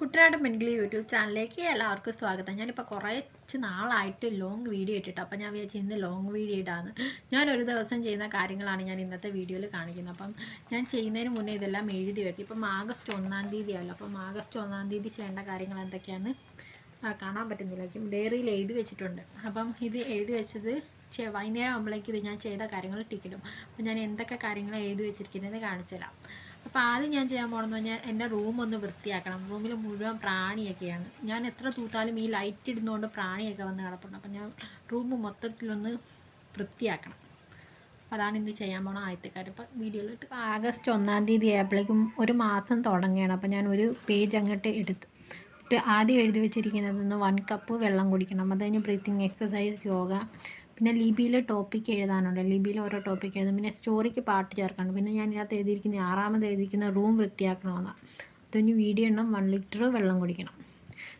കുട്ടനാടൻ പെൺകിളി യൂട്യൂബ് ചാനലിലേക്ക് എല്ലാവർക്കും സ്വാഗതം. ഞാനിപ്പോൾ കുറച്ച് നാളായിട്ട് ലോങ് വീഡിയോ ഇട്ടിട്ട് അപ്പോൾ ഞാൻ വിചാരിച്ചു ഇന്ന് ലോങ് വീഡിയോ ഇടാന്ന്. ഞാൻ ഒരു ദിവസം ചെയ്യുന്ന കാര്യങ്ങളാണ് ഞാൻ ഇന്നത്തെ വീഡിയോയിൽ കാണിക്കുന്നത്. അപ്പം ഞാൻ ചെയ്യുന്നതിന് മുന്നേ ഇതെല്ലാം എഴുതി വെക്കും. ഇപ്പം ആഗസ്റ്റ് ഒന്നാം തീയതി ആയല്ലോ. അപ്പം ആഗസ്റ്റ് ഒന്നാം തീയതി ചെയ്യേണ്ട കാര്യങ്ങൾ എന്തൊക്കെയാണെന്ന് കാണാൻ പറ്റുന്നില്ലായിരിക്കും ഡയറിയിൽ എഴുതി വെച്ചിട്ടുണ്ട്. അപ്പം ഇത് എഴുതി വെച്ചത് വൈകുന്നേരം ആകുമ്പോഴേക്ക് ഇത് ഞാൻ ചെയ്ത കാര്യങ്ങൾ ടിക്കിടും അപ്പം ഞാൻ എന്തൊക്കെ കാര്യങ്ങൾ എഴുതി വെച്ചിരിക്കുന്നത് കാണിച്ചു തരാം. അപ്പോൾ ആദ്യം ഞാൻ ചെയ്യാൻ പോകണമെന്ന് പറഞ്ഞാൽ എന്റെ റൂം ഒന്ന് വൃത്തിയാക്കണം. റൂമിൽ മുഴുവൻ പ്രാണിയൊക്കെയാണ്. ഞാൻ എത്ര തൂത്താലും ഈ ലൈറ്റ് ഇടുന്നതുകൊണ്ട് പ്രാണിയൊക്കെ വന്ന് കിടപ്പുണ്ട്. അപ്പം ഞാൻ റൂം മൊത്തത്തിലൊന്ന് വൃത്തിയാക്കണം. അതാണ് ഇന്ന് ചെയ്യാൻ പോണ ആദ്യത്തെ കാര്യം. ഇപ്പം വീഡിയോയിലിട്ട് ആഗസ്റ്റ് ഒന്നാം തീയതി ആയപ്പോഴേക്കും ഒരു മാസം തുടങ്ങുകയാണ്. അപ്പം ഞാൻ ഒരു പേജ് അങ്ങോട്ട് എടുത്തു ആദ്യം എഴുതി വെച്ചിരിക്കുന്നത് വൺ കപ്പ് വെള്ളം കുടിക്കണം. അത് കഴിഞ്ഞ് ബ്രീത്തിങ് എക്സസൈസ് യോഗ പിന്നെ ലിപിയിൽ ടോപ്പിക്ക് എഴുതാനുണ്ട്. ലിപിയിൽ ഓരോ ടോപ്പിക്ക് എഴുതും. പിന്നെ സ്റ്റോറിക്ക് പാട്ട് ചേർക്കണം പിന്നെ ഞാൻ ഇതിനകത്ത് എഴുതിയിരിക്കുന്ന ആറാമത് എഴുതിയിരിക്കുന്ന റൂം വൃത്തിയാക്കണമെന്നാണ് അത് കഴിഞ്ഞ് വീഡിയോ എണ്ണം വൺ ലിറ്റർ വെള്ളം കുടിക്കണം.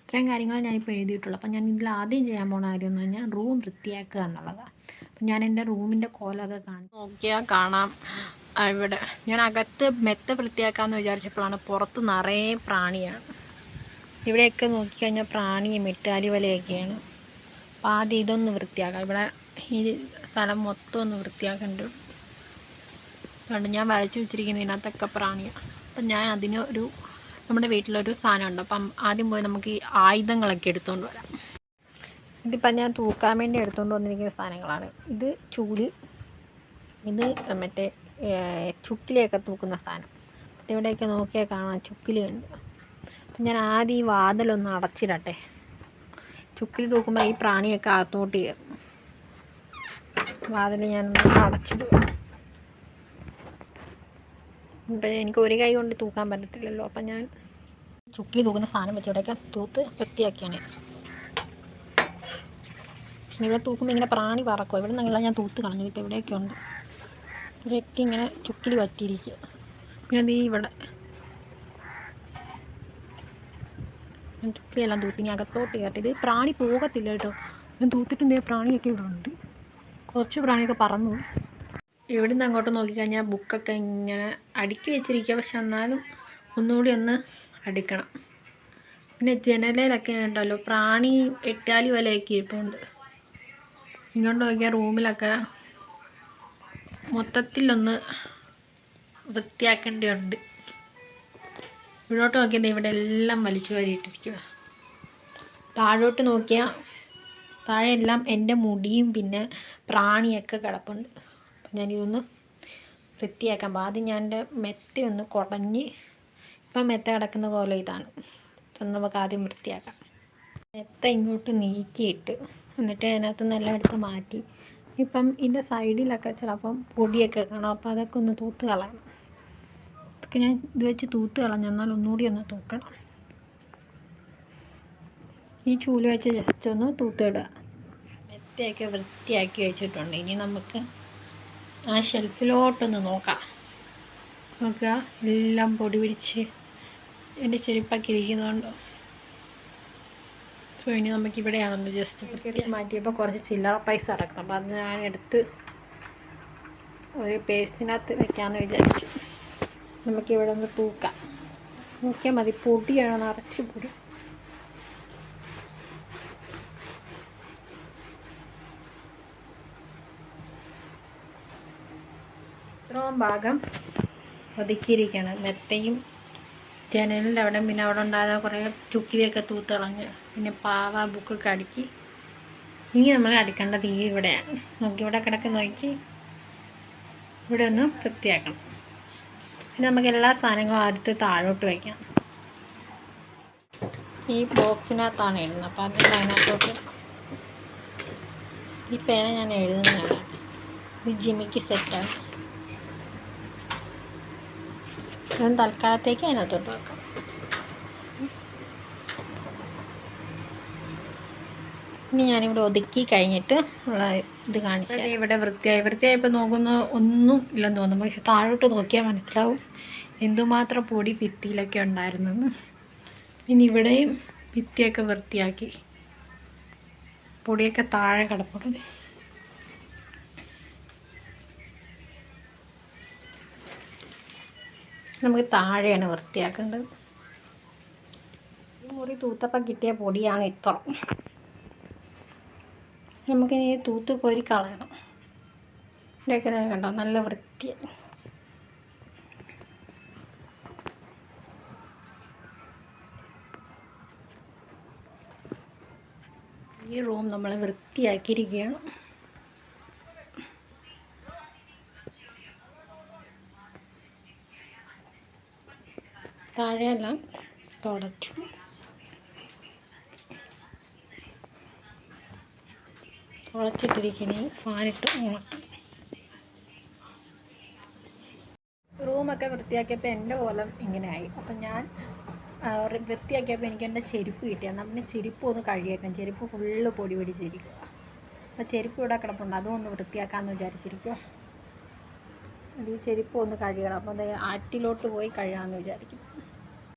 ഇത്രയും കാര്യങ്ങൾ ഞാനിപ്പോൾ എഴുതിയിട്ടുള്ളൂ. അപ്പം ഞാൻ ഇതിൽ ആദ്യം ചെയ്യാൻ പോണ കാര്യം എന്ന് പറഞ്ഞാൽ റൂം വൃത്തിയാക്കുക എന്നുള്ളതാണ് അപ്പം ഞാൻ എന്റെ റൂമിന്റെ കോലൊക്കെ കാണും. നോക്കിയാൽ കാണാം. ഇവിടെ. ഞാൻ അകത്ത് മെത്ത വൃത്തിയാക്കാമെന്ന് വിചാരിച്ചപ്പോഴാണ് പുറത്ത് നിറയെ പ്രാണിയാണ്. ഇവിടെയൊക്കെ നോക്കിക്കഴിഞ്ഞാൽ പ്രാണിയും എട്ടുകാലി വലയൊക്കെയാണ്. അപ്പോൾ ആദ്യം ഇതൊന്ന് വൃത്തിയാക്കാം. ഇവിടെ ഈ സ്ഥലം മൊത്തം ഒന്ന് വൃത്തിയാക്കേണ്ടത് അതുകൊണ്ട് ഞാൻ വരച്ചു വെച്ചിരിക്കുന്ന ഇതിനകത്തൊക്കെ പ്രാണിയാണ് അപ്പം ഞാൻ അതിന് ഒരു നമ്മുടെ വീട്ടിലൊരു സാധനമുണ്ട്. അപ്പം ആദ്യം പോയി നമുക്ക് ഈ ആയുധങ്ങളൊക്കെ എടുത്തുകൊണ്ട് വരാം. ഇതിപ്പം ഞാൻ തൂക്കാൻ വേണ്ടി എടുത്തുകൊണ്ട് വന്നിരിക്കുന്ന സാധനങ്ങളാണ്. ഇത് ചൂൽ ഇത് മറ്റേ ചുക്കിലെയൊക്കെ തൂക്കുന്ന സാധനം. ഇവിടെയൊക്കെ നോക്കിയാൽ കാണാം ചുക്കിലുണ്ട് അപ്പം ഞാൻ ആദ്യം ഈ വാതിലൊന്ന് അടച്ചിടട്ടെ. ചുക്കിൽ തൂക്കുമ്പോൾ ഈ പ്രാണിയൊക്കെ അകത്തോട്ട് കയറും. വാതിൽ ഞാനൊന്ന് അടച്ചിടും ഇപ്പം എനിക്ക് ഒരു കൈ കൊണ്ട് തൂക്കാൻ പറ്റത്തില്ലല്ലോ അപ്പം ഞാൻ ചുക്കി തൂക്കുന്ന സാധനം വെച്ച് ഇവിടെയൊക്കെ തൂത്ത് വൃത്തിയാക്കിയാണ്. ഇവിടെ തൂക്കുമ്പോൾ ഇങ്ങനെ പ്രാണി പറക്കും ഇവിടെ നിന്നെല്ലാം ഞാൻ തൂത്ത് കളഞ്ഞു ഇപ്പം ഇവിടെയൊക്കെ ഉണ്ട്. ഇവിടെയൊക്കെ ഇങ്ങനെ ചുക്കിൽ പറ്റിയിരിക്കുക പിന്നെ നീ ഇവിടെ ചുക്കിലെല്ലാം തൂത്തി ഇനി അകത്തോട്ട് കയറ്റി ഇത് പ്രാണി പോകത്തില്ല കേട്ടോ. ഞാൻ തൂത്തിട്ടുണ്ടേ പ്രാണിയൊക്കെ ഇവിടെ ഉണ്ട്. കുറച്ച് പ്രാണിയൊക്കെ പറന്നു. ഇവിടുന്ന് അങ്ങോട്ട് നോക്കിക്കഴിഞ്ഞാൽ ബുക്കൊക്കെ ഇങ്ങനെ അടുക്കി വെച്ചിരിക്കുക പക്ഷെ എന്നാലും ഒന്നുകൂടി ഒന്ന് അടിക്കണം. പിന്നെ ജനലയിലൊക്കെ ഉണ്ടല്ലോ പ്രാണി എട്ടാലി വലയൊക്കെ ഇരിപ്പുണ്ട്. ഇങ്ങോട്ട് നോക്കിയാൽ റൂമിലൊക്കെ മൊത്തത്തിലൊന്ന് വൃത്തിയാക്കേണ്ടതുണ്ട്. ഇവിടോട്ട് നോക്കിയാൽ ഇവിടെ എല്ലാം വലിച്ചു വാരിയിട്ടിരിക്കുക താഴോട്ട് നോക്കിയാൽ താഴെ എല്ലാം എന്റെ മുടിയും പിന്നെ പ്രാണിയൊക്കെ കിടപ്പുണ്ട്. അപ്പം ഞാനിതൊന്ന് വൃത്തിയാക്കാം. അപ്പോൾ ആദ്യം ഞാൻ എന്റെ മെത്തയൊന്ന് കുടഞ്ഞ് ഇപ്പം മെത്ത കിടക്കുന്ന പോലെ ഇതാണ്. അപ്പം നമുക്ക് ആദ്യം വൃത്തിയാക്കാം. മെത്ത ഇങ്ങോട്ട് നീക്കിയിട്ട് എന്നിട്ട് അതിനകത്ത് നല്ല എടുത്ത് മാറ്റി. ഇപ്പം ഇതിന്റെ സൈഡിലൊക്കെ ചിലപ്പം പൊടിയൊക്കെ കാണാം. അപ്പോൾ അതൊക്കെ ഒന്ന് തൂത്ത് കളയണം. ഇതൊക്കെ ഞാൻ ഇത് വെച്ച് തൂത്ത് കളഞ്ഞു എന്നാൽ ഒന്നുകൂടി ഒന്ന് തൂക്കണം. ഈ ചൂൽ വെച്ച് ജസ്റ്റ് ഒന്ന് തൂത്തിടുക മെത്തയൊക്കെ വൃത്തിയാക്കി വെച്ചിട്ടുണ്ട്. ഇനി നമുക്ക് ആ ഷെൽഫിലോട്ടൊന്ന് നോക്കാം. നോക്കുക. എല്ലാം പൊടി പിടിച്ച് എന്റെ ചെരുപ്പൊക്കെ ഇരിക്കുന്നുണ്ടോ. സോ ഇനി നമുക്ക് ഇവിടെയാണെന്ന് ജസ്റ്റ് മാറ്റിയപ്പോൾ കുറച്ച് ചില്ലറ പൈസ അടക്കണം. അപ്പോൾ അത് ഞാൻ എടുത്ത് ഒരു പേഴ്സിനകത്ത് വെക്കാമെന്ന് വിചാരിച്ചു. നമുക്കിവിടെ ഒന്ന് തൂക്കാം. നോക്കിയാൽ മതി. പൊടിയാണ് നിറച്ച് പൊടി. ഇത്രയും ഭാഗം ഒതുക്കിയിരിക്കണം മെത്തയും ജനലിന്റെ അവിടെ പിന്നെ അവിടെ ഉണ്ടായ കുറേ ചുക്കിലിയൊക്കെ തൂത്തിളഞ്ഞ് പിന്നെ പാവ ബുക്കൊക്കെ അടുക്കി. ഇനി നമ്മൾ അടുക്കേണ്ടത് ഈ ഇവിടെയാണ്. നോക്കി ഇവിടെ കിടക്ക് നോക്കി ഇവിടെ ഒന്ന് വൃത്തിയാക്കണം. പിന്നെ നമുക്ക് എല്ലാ സാധനങ്ങളും ആദ്യത്തെ താഴോട്ട് വയ്ക്കാം. ഈ ബോക്സിനകത്താണ് ഇടുന്നത്. അപ്പോൾ അത് അതിനകത്തോട്ട് ഈ പേന ഞാൻ എഴുതുന്നതാണ്. ഇത് ജിമിക്ക് സെറ്റാണ് ഞാൻ തൽക്കാലത്തേക്ക് അതിനകത്തോട്ട് വെക്കാം. ഇനി ഞാനിവിടെ ഒതുക്കി കഴിഞ്ഞിട്ട് ഉള്ള ഇത് കാണിച്ചു ഇവിടെ വൃത്തിയായി. വൃത്തിയായപ്പോൾ നോക്കുന്ന ഒന്നും ഇല്ലെന്ന് തോന്നുന്നു. പക്ഷെ താഴോട്ട് നോക്കിയാൽ മനസ്സിലാവും എന്തുമാത്രം പൊടി ഭിത്തിയിലൊക്കെ ഉണ്ടായിരുന്നെന്ന്. ഇനി ഇവിടെയും ഭിത്തിയൊക്കെ വൃത്തിയാക്കി പൊടിയൊക്കെ താഴെ കിടപ്പുണ്ട്. നമുക്ക് താഴെയാണ് വൃത്തിയാക്കേണ്ടത്. മുറി തൂത്തപ്പം കിട്ടിയ പൊടിയാണ് ഇത്ര. നമുക്കിനി തൂത്ത് കോരി കളയണം. ഇവിടെയൊക്കെ കണ്ടോ നല്ല വൃത്തിയായി ഈ റൂം നമ്മൾ വൃത്തിയാക്കിയിരിക്കുകയാണ്. താഴെയെല്ലാം തുടച്ചു. തുളച്ചിട്ടിരിക്കണേ ഫാനിട്ട് ഉണക്കി. റൂമൊക്കെ വൃത്തിയാക്കിയപ്പോൾ എന്റെ കോലം ഇങ്ങനെയായി. അപ്പം ഞാൻ വൃത്തിയാക്കിയപ്പോൾ എനിക്ക് എന്റെ ചെരുപ്പ് കിട്ടിയാൽ നമ്മുടെ ചെരുപ്പ് ഒന്ന് കഴുകിയേക്കാം ചെരുപ്പ് ഫുള്ള് പൊടി പിടിച്ചിരിക്കുക അപ്പോൾ ചെരുപ്പ് ഇവിടെ കിടപ്പുണ്ട്. അതും ഒന്ന് വൃത്തിയാക്കാമെന്ന് വിചാരിച്ചിരിക്കുക ഈ ചെരുപ്പ് ഒന്ന് കഴുകണം. അപ്പോൾ അത് ആറ്റിലോട്ട് പോയി കഴുകാമെന്ന് വിചാരിക്കും